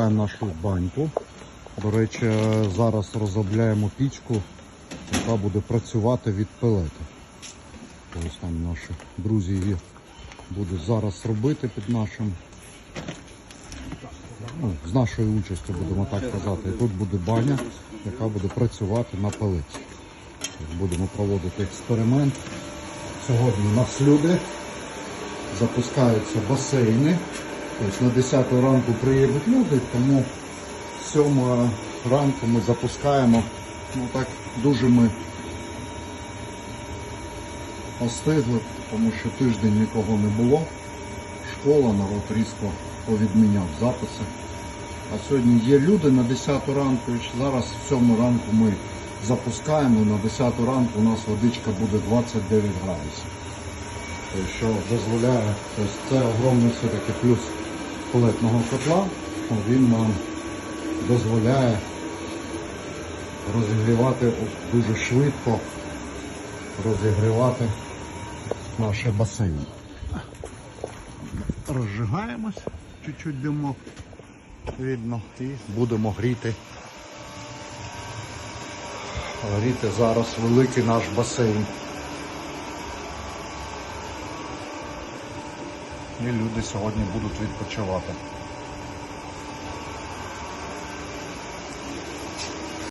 розігріваємо нашу баньку. До речі, зараз розробляємо пічку, яка буде працювати від пелети. Ось там наші друзі її будуть зараз робити під нашим. Ну, з нашою участю, будемо так казати. І тут буде баня, яка буде працювати на пелеті. Будемо проводити експеримент. Сьогодні у нас люди запускаються басейни. Тобто на 10 ранку приїдуть люди, тому з 7 ранку ми запускаємо. Ну так дуже ми остигли, тому що тиждень нікого не було. Школа, народ різко повідміняв записи. А сьогодні є люди на 10 ранку, і зараз в 7 ранку ми запускаємо. На 10 ранку у нас водичка буде 29 градусів. Що дозволяє, це огромний все-таки плюс пелетного котла. Він нам дозволяє розігрівати дуже швидко, розігрівати наші басейни. Розжигаємось, чуть-чуть димок видно і будемо гріти. Гріти зараз великий наш басейн. І люди сьогодні будуть відпочивати.